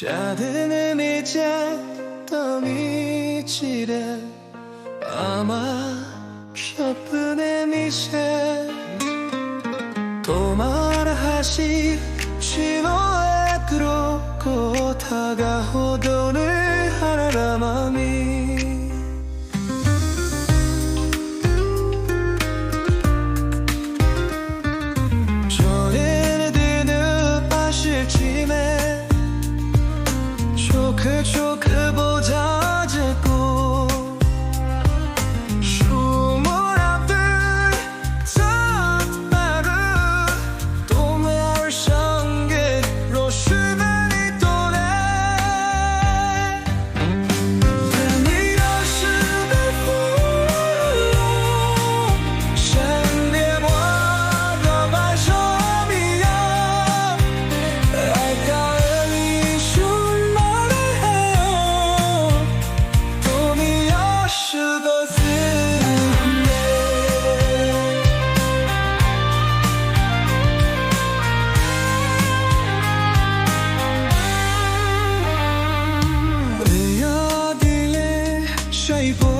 চাঁদনে মেজা তুমি চিরে আমার স্বপ্নে মিশে। তোমার হাসি ছিল এক কথাগা হতো life. Oh.